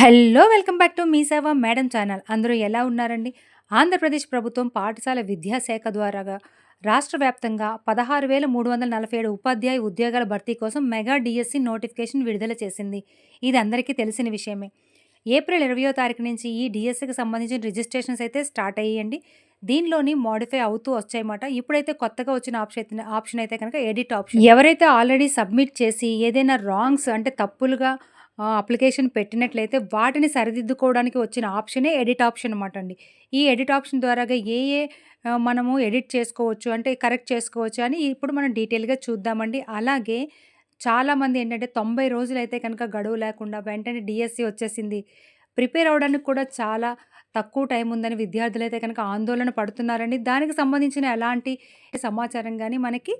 Hello welcome back to Mee Seva madam channel. అందరూ ఎలా ఉన్నారండి? ఆంధ్రప్రదేశ్ ప్రభుత్వం పాఠశాల విద్యాశాఖ ద్వారా రాష్ట్ర వ్యాప్తంగా పదహారు వేల మూడు వందల నలభై ఏడు ఉపాధ్యాయ ఉద్యోగాల భర్తీ కోసం మెగా డిఎస్సి నోటిఫికేషన్ విడుదల చేసింది. ఇది అందరికీ తెలిసిన విషయమే. ఏప్రిల్ ఇరవయో తారీఖు నుంచి ఈ డిఎస్సికి సంబంధించిన రిజిస్ట్రేషన్స్ అయితే స్టార్ట్ అయ్యండి దీనిలోని మోడిఫై అవుతూ వచ్చాయన్నమాట. ఇప్పుడైతే కొత్తగా వచ్చిన ఆప్షన్ ఆప్షన్ అయితే కనుక ఎడిట్ ఆప్షన్ ఎవరైతే ఆల్రెడీ సబ్మిట్ చేసి ఏదైనా రాంగ్స్ అంటే తప్పులుగా అప్లికేషన్ పెట్టినట్లయితే వాటిని సరిదిద్దుకోవడానికి వచ్చిన ఆప్షనే ఎడిట్ ఆప్షన్ అనమాట అండి. ఈ ఎడిట్ ఆప్షన్ ద్వారాగా ఏ ఏ మనము ఎడిట్ చేసుకోవచ్చు అంటే కరెక్ట్ చేసుకోవచ్చు అని ఇప్పుడు మనం డీటెయిల్గా చూద్దామండి. అలాగే చాలామంది ఏంటంటే తొంభై రోజులు అయితే కనుక గడువు లేకుండా వెంటనే డిఎస్సి వచ్చేసింది. ప్రిపేర్ అవ్వడానికి కూడా చాలా తక్కువ టైం ఉందని విద్యార్థులు అయితే కనుక ఆందోళన పడుతున్నారండి. దానికి సంబంధించిన ఎలాంటి సమాచారం కానీ మనకి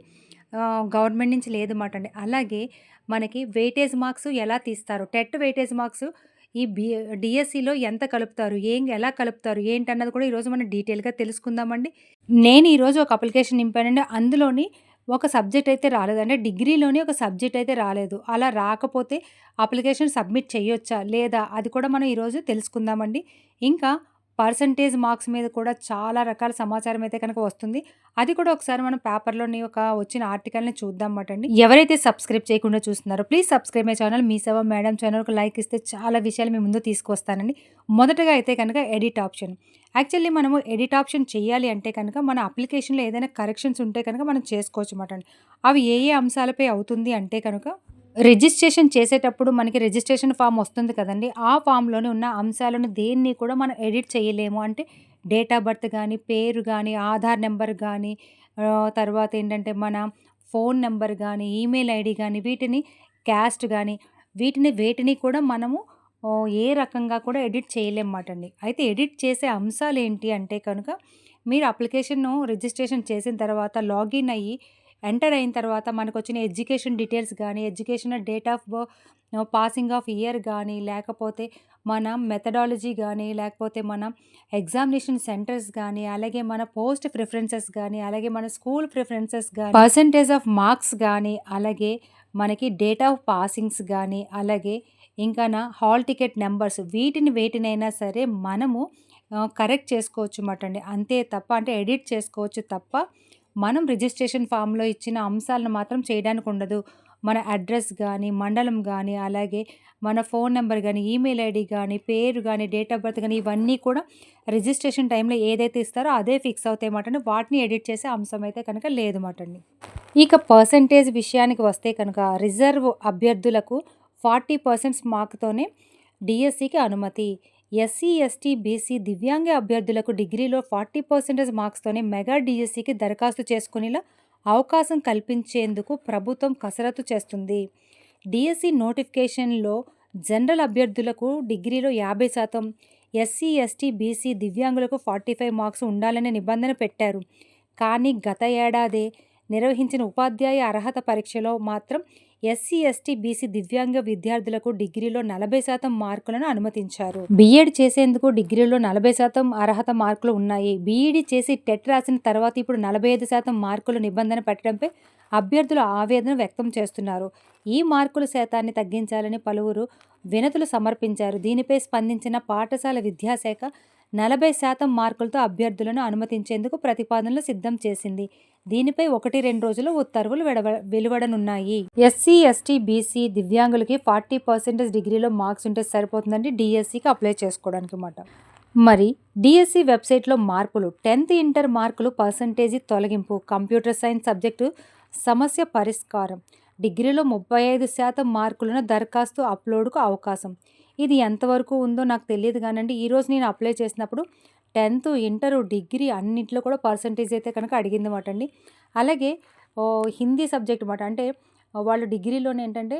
గవర్నమెంట్ నుంచి లేదన్నమాట అండి. అలాగే మనకి వెయిటేజ్ మార్క్స్ ఎలా తీస్తారు? టెట్ వెయిటేజ్ మార్క్స్ ఈ బి డిఎస్సిలో ఎంత కలుపుతారు? ఏం ఎలా కలుపుతారు? ఏంటన్నది కూడా ఈరోజు మనం డీటెయిల్గా తెలుసుకుందామండి. నేను ఈరోజు ఒక అప్లికేషన్ నింపానండి. అందులోని ఒక సబ్జెక్ట్ అయితే రాలేదు అంటే డిగ్రీలోని ఒక సబ్జెక్ట్ అయితే రాలేదు. అలా రాకపోతే అప్లికేషన్ సబ్మిట్ చేయొచ్చా? లేదా? అది కూడా మనం ఈరోజు తెలుసుకుందామండి. ఇంకా పర్సంటేజ్ మార్క్స్ మీద కూడా చాలా రకాల సమాచారం అయితే కనుక వస్తుంది. అది కూడా ఒకసారి మనం పేపర్లోని ఒక వచ్చిన ఆర్టికల్ని చూద్దాం అండి ఎవరైతే సబ్స్క్రైబ్ చేయకుండా చూస్తున్నారో please subscribe my channel. Mee Seva madam ఛానల్కి లైక్ ఇస్తే చాలా విషయాలు మీ ముందు తీసుకొస్తానండి. మొదటగా అయితే కనుక ఎడిట్ ఆప్షన్. యాక్చువల్లీ మనము ఎడిట్ ఆప్షన్ చేయాలి అంటే కనుక మన అప్లికేషన్లో ఏదైనా కరెక్షన్స్ ఉంటే కనుక మనం చేసుకోవచ్చు అన్నమాట అవి ఏ ఏ అంశాలపై అవుతుంది అంటే కనుక రిజిస్ట్రేషన్ చేసేటప్పుడు మనకి రిజిస్ట్రేషన్ ఫామ్ వస్తుంది కదండి. ఆ ఫామ్లోనే ఉన్న అంశాలను దేన్ని కూడా మనం ఎడిట్ చేయలేము. అంటే డేట్ ఆఫ్ బర్త్ కానీ పేరు కానీ ఆధార్ నెంబర్ కానీ తర్వాత ఏంటంటే మన ఫోన్ నెంబర్ కానీ ఈమెయిల్ ఐడి కానీ వీటిని క్యాస్ట్ కానీ వీటిని వేటిని కూడా మనము ఏ రకంగా కూడా ఎడిట్ చేయలేమన్నమాట అండి. అయితే ఎడిట్ చేసే అంశాలు ఏంటి అంటే కనుక మీరు అప్లికేషన్ను రిజిస్ట్రేషన్ చేసిన తర్వాత లాగిన్ అయ్యి ఎంటర్ అయిన తర్వాత మనకు వచ్చిన ఎడ్యుకేషన్ డీటెయిల్స్ కానీ education date of passing of year కానీ లేకపోతే మన మెథడాలజీ కానీ లేకపోతే మన ఎగ్జామినేషన్ సెంటర్స్ కానీ అలాగే మన పోస్ట్ ప్రిఫరెన్సెస్ కానీ అలాగే మన స్కూల్ ప్రిఫరెన్సెస్ కానీ పర్సంటేజ్ ఆఫ్ మార్క్స్ కానీ అలాగే మనకి డేట్ ఆఫ్ పాసింగ్స్ కానీ అలాగే ఇంకా నా హాల్ టికెట్ నెంబర్స్ వీటిని వేటినైనా సరే మనము కరెక్ట్ చేసుకోవచ్చు అన్నమాట అండి అంతే తప్ప అంటే ఎడిట్ చేసుకోవచ్చు తప్ప మనం రిజిస్ట్రేషన్ ఫామ్లో ఇచ్చిన అంశాలను మాత్రం చేయడానికి ఉండదు. మన అడ్రస్ కానీ మండలం కానీ అలాగే మన ఫోన్ నెంబర్ కానీ ఈమెయిల్ ఐడి కానీ పేరు కానీ డేట్ ఆఫ్ బర్త్ కానీ ఇవన్నీ కూడా రిజిస్ట్రేషన్ టైంలో ఏదైతే ఇస్తారో అదే ఫిక్స్ అవుతాయి మాటండి వాటిని ఎడిట్ చేసే అంశం అయితే కనుక లేదు మాటండి ఇక పర్సంటేజ్ విషయానికి వస్తే కనుక రిజర్వ్ అభ్యర్థులకు ఫార్టీ పర్సెంట్స్ మార్క్తోనే డిఎస్సికి అనుమతి. ఎస్సీ ఎస్టీ బీసీ దివ్యాంగ అభ్యర్థులకు డిగ్రీలో ఫార్టీ పర్సెంటేజ్ మార్క్స్తోనే మెగా డిఎస్సికి దరఖాస్తు చేసుకునేలా అవకాశం కల్పించేందుకు ప్రభుత్వం కసరత్తు చేస్తుంది. డిఎస్సి నోటిఫికేషన్లో జనరల్ అభ్యర్థులకు డిగ్రీలో యాభై శాతం ఎస్సీ ఎస్టీ బీసీ దివ్యాంగులకు ఫార్టీ ఫైవ్ మార్క్స్ ఉండాలనే నిబంధన పెట్టారు. కానీ గత ఏడాది నిర్వహించిన ఉపాధ్యాయ అర్హత పరీక్షలో మాత్రం ఎస్సీ ఎస్టీ బీసీ దివ్యాంగ విద్యార్థులకు డిగ్రీలో నలభై శాతం మార్కులను అనుమతించారు. బీఎడ్ చేసేందుకు డిగ్రీలో నలభై శాతం అర్హత మార్కులు ఉన్నాయి. బీఈడి చేసి టెట్ రాసిన తర్వాత ఇప్పుడు నలభై ఐదు శాతం మార్కులు నిబంధన పెట్టడంపై అభ్యర్థులు ఆవేదన వ్యక్తం చేస్తున్నారు. ఈ మార్కుల శాతాన్ని తగ్గించాలని పలువురు వినతులు సమర్పించారు. దీనిపై స్పందించిన పాఠశాల విద్యాశాఖ నలభై శాతం మార్కులతో అభ్యర్థులను అనుమతించేందుకు ప్రతిపాదనలు సిద్ధం చేసింది. దీనిపై ఒకటి రెండు రోజులు ఉత్తర్వులు వెడవ వెలువడనున్నాయి. ఎస్సీ ఎస్టీ బీసీ దివ్యాంగులకి ఫార్టీ పర్సెంటేజ్ డిగ్రీలో మార్క్స్ ఉంటే సరిపోతుందని డిఎస్సికి అప్లై చేసుకోవడానికి అన్నమాట మరి డిఎస్సి వెబ్సైట్లో మార్పులు టెన్త్ ఇంటర్ మార్కులు పర్సంటేజీ తొలగింపు కంప్యూటర్ సైన్స్ సబ్జెక్టు సమస్య పరిష్కారం డిగ్రీలో ముప్పై ఐదు శాతం మార్కులను దరఖాస్తు అప్లోడ్కు అవకాశం ఇది ఎంతవరకు ఉందో నాకు తెలియదు కానండి. ఈరోజు నేను అప్లై చేసినప్పుడు టెన్త్ ఇంటర్ డిగ్రీ అన్నింటిలో కూడా పర్సంటేజ్ అయితే కనుక అడిగింది మాట అండి అలాగే హిందీ సబ్జెక్ట్ మాట అంటే వాళ్ళు డిగ్రీలోనే ఏంటంటే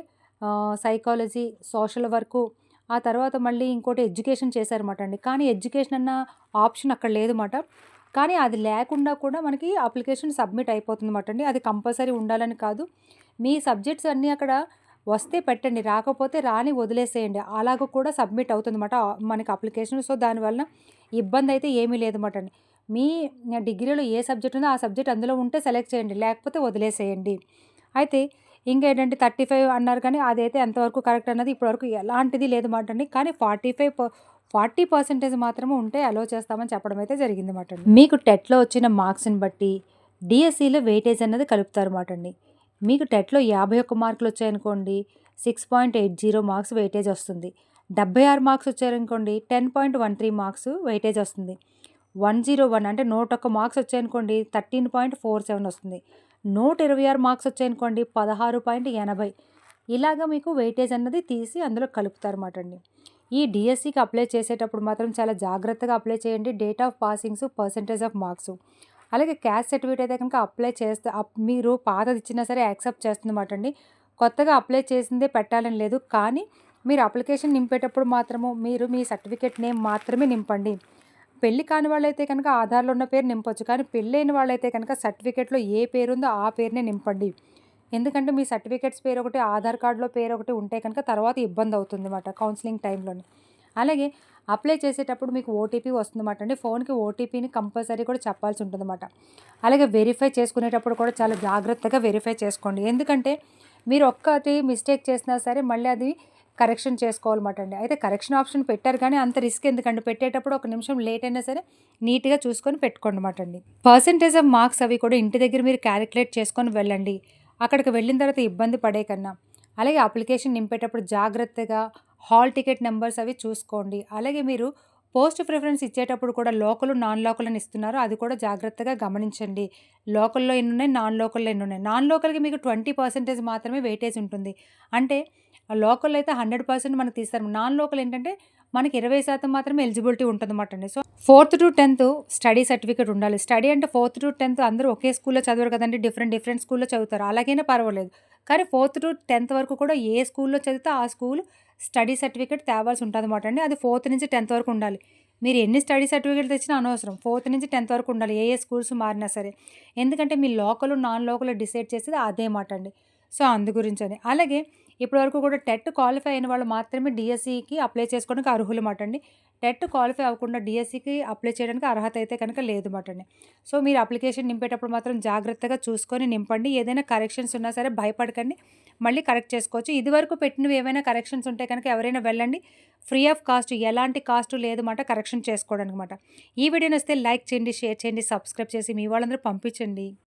సైకాలజీ సోషల్ వర్కు ఆ తర్వాత మళ్ళీ ఇంకోటి ఎడ్యుకేషన్ చేశారన్నమాట అండి కానీ ఎడ్యుకేషన్ అన్న ఆప్షన్ అక్కడ లేదన్నమాట కానీ అది లేకుండా కూడా మనకి అప్లికేషన్ సబ్మిట్ అయిపోతుంది అన్నమాట అండి అది కంపల్సరీ ఉండాలని కాదు. మీ సబ్జెక్ట్స్ అన్నీ అక్కడ వస్తే పెట్టండి రాకపోతే రాని వదిలేసేయండి. అలాగ కూడా సబ్మిట్ అవుతుందన్నమాట మనకి అప్లికేషన్ సో దానివల్ల ఇబ్బంది అయితే ఏమీ లేదన్నమాట అండి. మీ డిగ్రీలో ఏ సబ్జెక్ట్ ఉందో ఆ సబ్జెక్ట్ అందులో ఉంటే సెలెక్ట్ చేయండి లేకపోతే వదిలేసేయండి. అయితే ఇంకేంటంటే థర్టీ ఫైవ్ అన్నారు కానీ అదైతే ఎంతవరకు కరెక్ట్ అన్నది ఇప్పటివరకు ఎలాంటిది లేదు మాట అండి. కానీ ఫార్టీ ఫైవ్ ఫార్టీ పర్సెంటేజ్ మాత్రమే ఉంటే అలో చేస్తామని చెప్పడం అయితే జరిగింది మాట అండి. మీకు టెట్లో వచ్చిన మార్క్స్ని బట్టి డిఎస్సిలో వెయిటేజ్ అన్నది కలుపుతారు మాట అండి. మీకు టెట్లో యాభై ఒక్క మార్కులు వచ్చాయనుకోండి six point eight zero marks weightage వస్తుంది. డెబ్బై ఆరు మార్క్స్ వచ్చారనుకోండి ten point one three marks weightage వస్తుంది. వన్ జీరో వన్ అంటే నూట ఒక్క మార్క్స్ వచ్చాయనుకోండి థర్టీన్ పాయింట్ ఫోర్ సెవెన్ వస్తుంది. నూట ఇరవై ఆరు మార్క్స్ వచ్చాయనుకోండి పదహారు పాయింట్ ఎనభై. ఇలాగ మీకు వెయిటేజ్ అన్నది తీసి అందులో కలుపుతారు అండి. ఈ డిఎస్సికి అప్లై చేసేటప్పుడు మాత్రం చాలా జాగ్రత్తగా అప్లై చేయండి. Date of passings percentage of marks. అలాగే క్యాస్ట్ సర్టిఫికేట్ అయితే కనుక అప్లై చేస్తే అప్ మీరు పాతది ఇచ్చినా సరే యాక్సెప్ట్ చేస్తుందన్నమాట అండి. కొత్తగా అప్లై చేసిందే పెట్టాలని లేదు. కానీ మీరు అప్లికేషన్ నింపేటప్పుడు మాత్రము మీరు మీ సర్టిఫికేట్ నేమ్ మాత్రమే నింపండి. పెళ్ళి కాని వాళ్ళైతే కనుక ఆధార్లో ఉన్న పేరు నింపొచ్చు. కానీ పెళ్ళైన వాళ్ళైతే కనుక సర్టిఫికేట్లో ఏ పేరు ఉందో ఆ పేరునే నింపండి. ఎందుకంటే మీ సర్టిఫికేట్స్ పేరు ఒకటి ఆధార్ కార్డులో పేరు ఒకటి ఉంటే కనుక తర్వాత ఇబ్బంది అవుతుంది అన్నమాట కౌన్సిలింగ్ టైంలోనే. అలాగే అప్లై చేసేటప్పుడు మీకు ఓటీపీ వస్తుందన్నమాట అండి. ఫోన్కి ఓటీపీని కంపల్సరీ కూడా చెప్పాల్సి ఉంటుందన్నమాట. అలాగే వెరిఫై చేసుకునేటప్పుడు కూడా చాలా జాగ్రత్తగా వెరిఫై చేసుకోండి. ఎందుకంటే మీరు ఒక్కటి మిస్టేక్ చేసినా సరే మళ్ళీ అది కరెక్షన్ చేసుకోవాలన్నమాట అండి. అయితే కరెక్షన్ ఆప్షన్ పెట్టారు కానీ అంత రిస్క్ ఎందుకంటే పెట్టేటప్పుడు ఒక నిమిషం లేట్ అయినా సరే నీట్గా చూసుకొని పెట్టుకోండి అన్నమాట అండి. పర్సంటేజ్ ఆఫ్ మార్క్స్ అవి కూడా ఇంటి దగ్గర మీరు క్యాలిక్యులేట్ చేసుకొని వెళ్ళండి. అక్కడికి వెళ్ళిన తర్వాత ఇబ్బంది పడే కన్నా. అలాగే అప్లికేషన్ నింపేటప్పుడు జాగ్రత్తగా హాల్ టికెట్ నెంబర్స్ అవి చూసుకోండి. అలాగే మీరు పోస్ట్ ప్రిఫరెన్స్ ఇచ్చేటప్పుడు కూడా లోకల్ నాన్ లోకల్ అని ఇస్తున్నారు. అది కూడా జాగ్రత్తగా గమనించండి. లోకల్లో ఎన్ని ఉన్నాయి నాన్ లోకల్లో ఎన్ని ఉన్నాయి నాన్ లోకల్కి మీకు ట్వంటీ పర్సెంటేజ్ మాత్రమే వెయిటేజ్ ఉంటుంది. అంటే లోకల్ అయితే హండ్రెడ్ పర్సెంట్ మనకు తీస్తారు. నాన్ లోకల్ ఏంటంటే మనకి ఇరవై శాతం మాత్రమే ఎలిజిబిలిటీ ఉంటుందన్నమాట అండి. So fourth to tenth study certificate ఉండాలి. స్టడీ అంటే ఫోర్త్ టు టెన్త్ అందరూ ఒకే స్కూల్లో చదవరు కదండి. డిఫరెంట్ డిఫరెంట్ స్కూల్లో చదువుతారు. అలాగైనా పర్వాలేదు. కానీ ఫోర్త్ టు టెన్త్ వరకు కూడా ఏ స్కూల్లో చదివితే ఆ స్కూల్ స్టడీ సర్టిఫికేట్ తేవాల్సి ఉంటుంది అనమాట అండి. అది ఫోర్త్ నుంచి టెన్త్ వరకు ఉండాలి. మీరు ఎన్ని స్టడీ సర్టిఫికేట్ తెచ్చినా అనవసరం. ఫోర్త్ నుంచి టెన్త్ వరకు ఉండాలి. ఏ ఏ స్కూల్స్ మారినా సరే. ఎందుకంటే మీ లోకల్ నాన్ లోకల్ డిసైడ్ చేసేది అదే మాట అండి. సో అందు గురించి అని అలాగే ఇప్పటివరకు కూడా టెట్ క్వాలిఫై అయిన వాళ్ళు మాత్రమే డిఎస్సికి అప్లై చేసుకోవడానికి అర్హులు మాట అండి టెట్ క్వాలిఫై అవ్వకుండా డిఎస్సికి అప్లై చేయడానికి అర్హత అయితే కనుక లేదు మాట అండి సో మీరు అప్లికేషన్ నింపేటప్పుడు మాత్రం జాగ్రత్తగా చూసుకొని నింపండి. ఏదైనా కరెక్షన్స్ ఉన్నా సరే భయపడకండి. మళ్ళీ కరెక్ట్ చేసుకోవచ్చు. ఇదివరకు పెట్టినవి ఏవైనా కరెక్షన్స్ ఉంటే కనుక ఎవరైనా వెళ్ళండి. ఫ్రీ ఆఫ్ కాస్ట్ ఎలాంటి కాస్ట్ లేదు మాట కరెక్షన్ చేసుకోవడానికి అనమాట ఈ వీడియోని వస్తే లైక్ చేయండి షేర్ చేయండి సబ్స్క్రైబ్ చేసి మీ వాళ్ళందరూ పంపించండి.